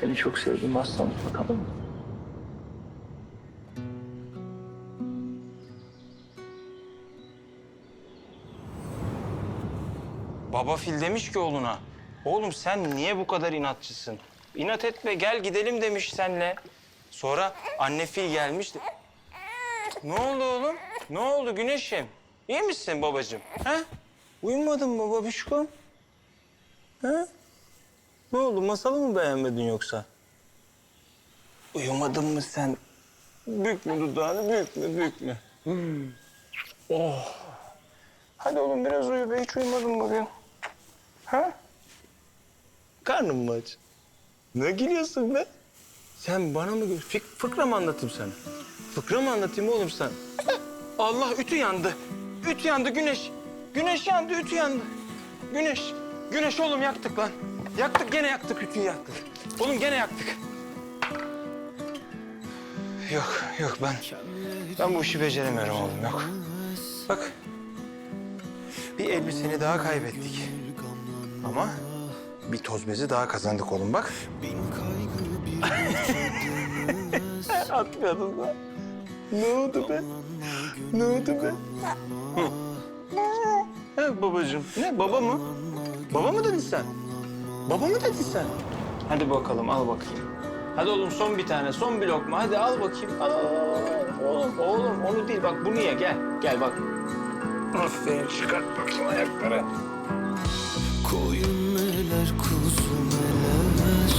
Seni çok sevdim aslanım tamam mı? Baba fil demiş ki oğluna. Oğlum sen niye bu kadar inatçısın? İnat etme gel gidelim demiş senle. Sonra anne fil gelmiş. Ne oldu oğlum? Ne oldu güneşim? İyi misin babacığım? Ha? Uyumadın mı babişkom? Ha? Ne oldu masalı mı beğenmedin yoksa? Uyumadın mı sen? Bükme dudağını bükme bükme. Hmm. Oh. Hadi oğlum biraz uyu be hiç uyumadın bugün. Ha? Karnın mı aç? Ne gülüyorsun be? Sen bana mı? Fik fıkra mı anlatayım sana? Fıkra mı anlatayım oğlum sen? Allah ütü yandı. Ütü yandı güneş. Güneş yandı ütü yandı. Güneş. Güneş oğlum yaktık lan. Yaktık gene yaktık ütüyü yaktık. Oğlum gene yaktık. Yok yok ben ben bu işi beceremiyorum oğlum yok. Bak bir elbiseni daha kaybettik. Ama bir toz bezi daha kazandık oğlum bak. Atmıyordun da. Ne oldu be? Ne oldu be? Hı. He babacığım. Ne baba mı? Baba mı dedin sen? Baba mı dedin sen? Hadi bakalım al bakayım. Hadi oğlum son bir tane, son bir lokma. Hadi al bakayım. Al, al, al. Oğlum, oğlum onu değil. Bak bunu ye. Gel, gel bak. Aferin. Çıkart bakayım ayakları. Koyun neler kuzu neler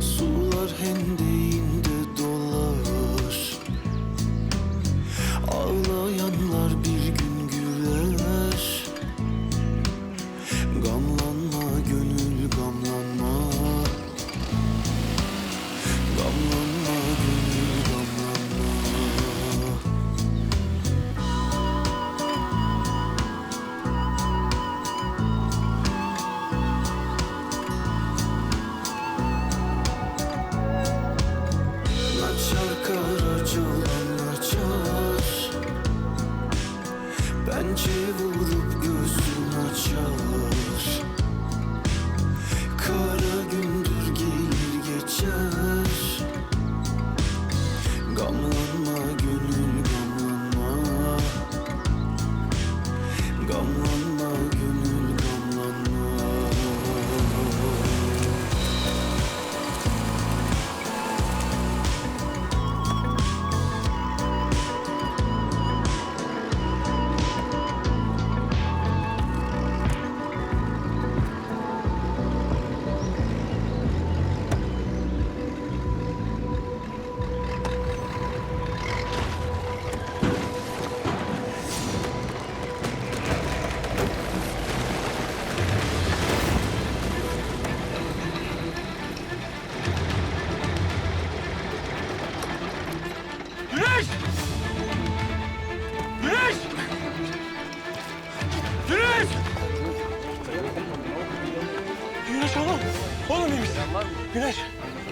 Sular hendeğinde dolar Ağlayanlar bir vurup gözün açar Güneş! Oğlum. Oğlum iyi misin? Güneş.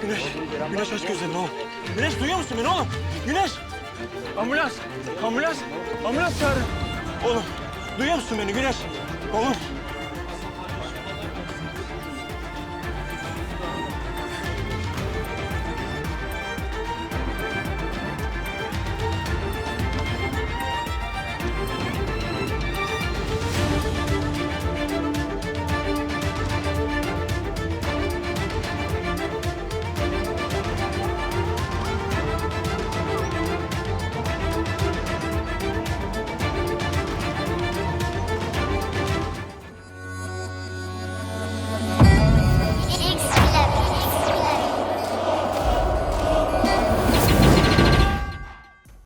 Güneş. Güneş aç gözlerini oğlum. Güneş duyuyor musun beni oğlum? Güneş. Ambulans. Ambulans. Ambulans çağırın. Oğlum. Duyuyor musun beni Güneş? Oğlum.